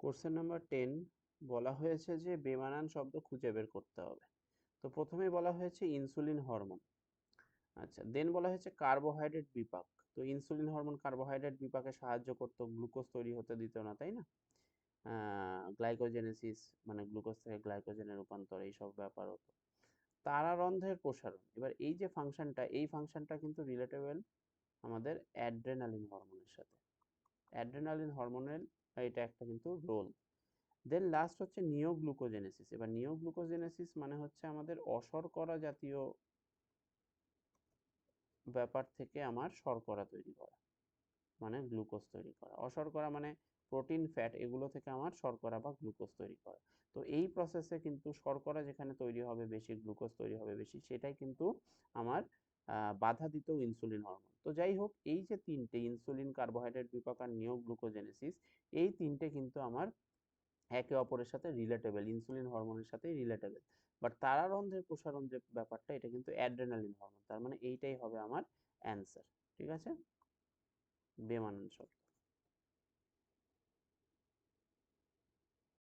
Question number ten বলা হয়েছে যে বেমানান শব্দ খুঁজে বের করতে হবে। তো প্রথমেই বলা হয়েছে ইনসুলিন হরমোন আচ্ছা দেন বলা হয়েছে কার্বোহাইড্রেট বিপাক। তো ইনসুলিন হরমোন কার্বোহাইড্রেট বিপাকে সাহায্য করতো গ্লুকোজ তৈরি হতে দিত না, তাই না? গ্লাইকোজেনেসিস মানে গ্লুকোজ থেকে গ্লাইকোজেনে রূপান্তর, এইসব ব্যাপার হতো। তারারন্ধ্রের প্রসারণ, এবার এই যে ফাংশনটা, এই ফাংশনটা কিন্তু রিলেটেবল আমাদের অ্যাড্রেনালিন হরমোনের সাথে। অ্যাড্রেনালিন হরমোনের এটা একটা কিন্তু রোল। দেন লাস্ট হচ্ছে নিওগ্লুকোজেনেসিস। এবার নিওগ্লুকোজেনেসিস মানে হচ্ছে আমাদের অশর্করা জাতীয় ব্যাপার থেকে আমার শর্করা তৈরি করা মানে গ্লুকোজ তৈরি করা। অশর্করা মানে প্রোটিন, ফ্যাট এগুলো থেকে আমার শর্করা বা গ্লুকোজ তৈরি করা। তো এই প্রসেসে কিন্তু শর্করা যেখানে তৈরি হবে, বেশি গ্লুকোজ তৈরি হবে, বেশি, সেটাই কিন্তু আমার বাধা দিত ইনসুলিন হরমোন তো যাই হোক এই যে তিনটে ইনসুলিন কার্বোহাইড্রেট বিপাক আর নিওগ্লুকোজেনেসিস এই তিনটে কিন্তু আমার একে অপরের সাথে রিলেটেবল ইনসুলিন হরমোনের সাথে রিলেটেবল বাট তারারন্ধ্রের প্রসারণ যে ব্যাপারটা, এটা কিন্তু অ্যাড্রেনালিন হরমোন তার মানে এইটাই হবে আমার অ্যান্সার ঠিক আছে? বেমানান শব্দ